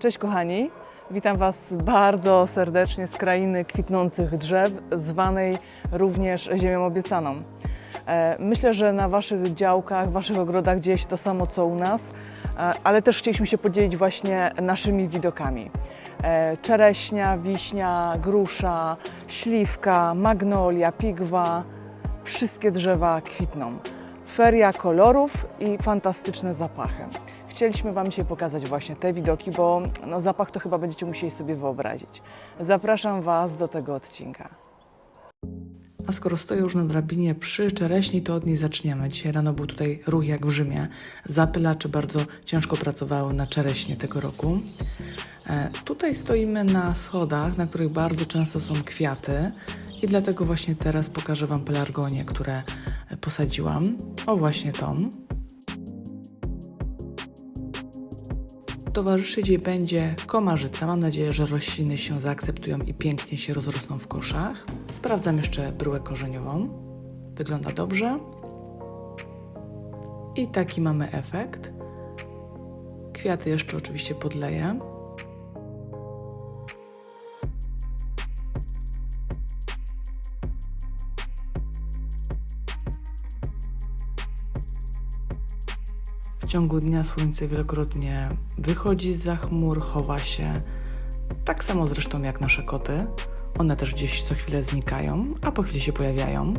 Cześć kochani, witam Was bardzo serdecznie z krainy kwitnących drzew, zwanej również Ziemią Obiecaną. E, Myślę, że na Waszych działkach, Waszych ogrodach dzieje się to samo co u nas, e, ale też chcieliśmy się podzielić właśnie naszymi widokami. E, Czereśnia, wiśnia, grusza, śliwka, magnolia, pigwa, wszystkie drzewa kwitną. Feria kolorów i fantastyczne zapachy. Chcieliśmy Wam dzisiaj pokazać właśnie te widoki, bo no, zapach to chyba będziecie musieli sobie wyobrazić. Zapraszam Was do tego odcinka. A skoro stoję już na drabinie przy czereśni, to od niej zaczniemy. Dzisiaj rano był tutaj ruch jak w Rzymie. Zapylacze bardzo ciężko pracowały na czereśnie tego roku. E, tutaj stoimy na schodach, na których bardzo często są kwiaty. I dlatego właśnie teraz pokażę Wam pelargonie, które posadziłam. O właśnie tą. Towarzyszyć jej będzie komarzyca. Mam nadzieję, że rośliny się zaakceptują i pięknie się rozrosną w koszach. Sprawdzam jeszcze bryłę korzeniową. Wygląda dobrze. I taki mamy efekt. Kwiaty jeszcze oczywiście podleję. Ciągu dnia słońce wielokrotnie wychodzi za chmur, chowa się. Tak samo zresztą jak nasze koty. One też gdzieś co chwilę znikają, a po chwili się pojawiają.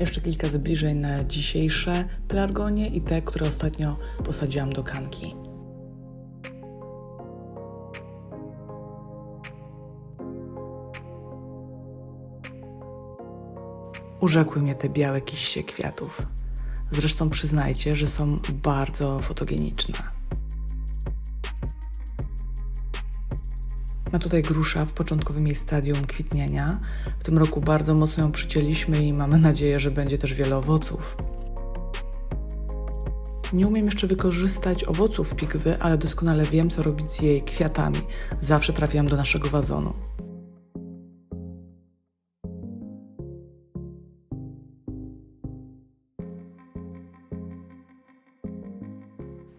Jeszcze kilka zbliżeń na dzisiejsze pelargonie i te, które ostatnio posadziłam do kanki. Urzekły mnie te białe kiście kwiatów. Zresztą przyznajcie, że są bardzo fotogeniczne. Ma tutaj grusza w początkowym jej stadium kwitnienia. W tym roku bardzo mocno ją przycięliśmy i mamy nadzieję, że będzie też wiele owoców. Nie umiem jeszcze wykorzystać owoców pigwy, ale doskonale wiem, co robić z jej kwiatami. Zawsze trafiam do naszego wazonu.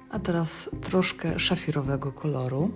A teraz troszkę szafirowego koloru.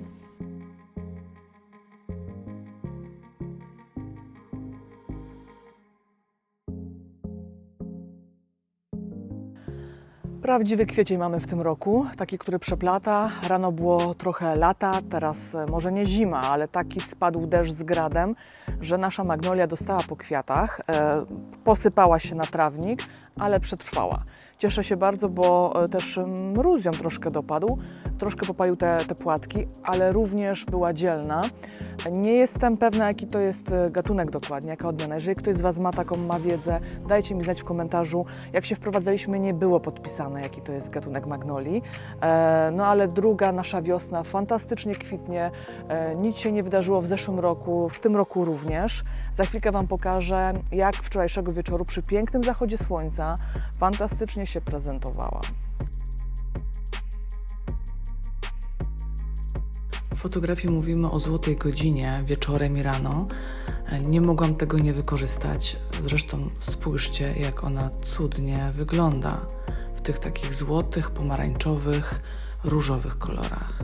Prawdziwy kwiecień mamy w tym roku, taki, który przeplata. Rano było trochę lata, teraz e, może nie zima, ale taki spadł deszcz z gradem, że nasza magnolia dostała po kwiatach, e, posypała się na trawnik, ale przetrwała. Cieszę się bardzo, bo e, też mróz ją troszkę dopadł, troszkę popalił te, te płatki, ale również była dzielna. Nie jestem pewna, jaki to jest e, gatunek dokładnie, jaka odmiana. Jeżeli ktoś z Was ma taką, ma wiedzę, dajcie mi znać w komentarzu. Jak się wprowadzaliśmy, nie było podpisane, jaki to jest gatunek magnolii. E, no ale druga nasza wiosna fantastycznie kwitnie. E, nic się nie wydarzyło w zeszłym roku, w tym roku również. Za chwilkę Wam pokażę, jak wczorajszego wieczoru przy pięknym zachodzie słońca fantastycznie się prezentowała. Fotografii mówimy o złotej godzinie, wieczorem i rano. Nie mogłam tego nie wykorzystać. Zresztą spójrzcie, jak ona cudnie wygląda w tych takich złotych, pomarańczowych, różowych kolorach.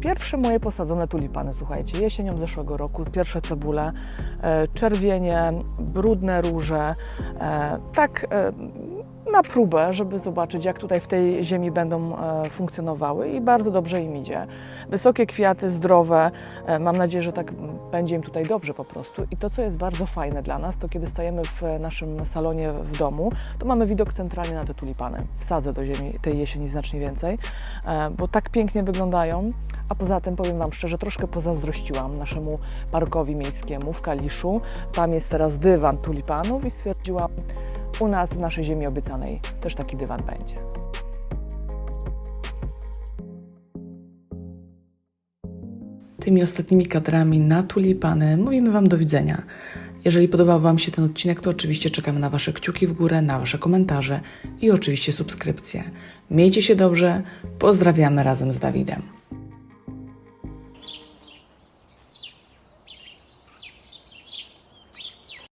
Pierwsze moje posadzone tulipany, słuchajcie, jesienią zeszłego roku, pierwsze cebule, e, czerwienie, brudne róże, e, tak e, na próbę, żeby zobaczyć, jak tutaj w tej ziemi będą e, funkcjonowały i bardzo dobrze im idzie. Wysokie kwiaty, zdrowe, e, mam nadzieję, że tak będzie im tutaj dobrze po prostu. I to, co jest bardzo fajne dla nas, to kiedy stajemy w naszym salonie w domu, to mamy widok centralnie na te tulipany. Wsadzę do ziemi tej jesieni znacznie więcej, e, bo tak pięknie wyglądają. A poza tym powiem Wam szczerze, troszkę pozazdrościłam naszemu parkowi miejskiemu w Kaliszu. Tam jest teraz dywan tulipanów i stwierdziłam, u nas w naszej ziemi obiecanej też taki dywan będzie. Tymi ostatnimi kadrami na tulipany mówimy Wam do widzenia. Jeżeli podobał Wam się ten odcinek, to oczywiście czekamy na Wasze kciuki w górę, na Wasze komentarze i oczywiście subskrypcje. Miejcie się dobrze, pozdrawiamy razem z Dawidem.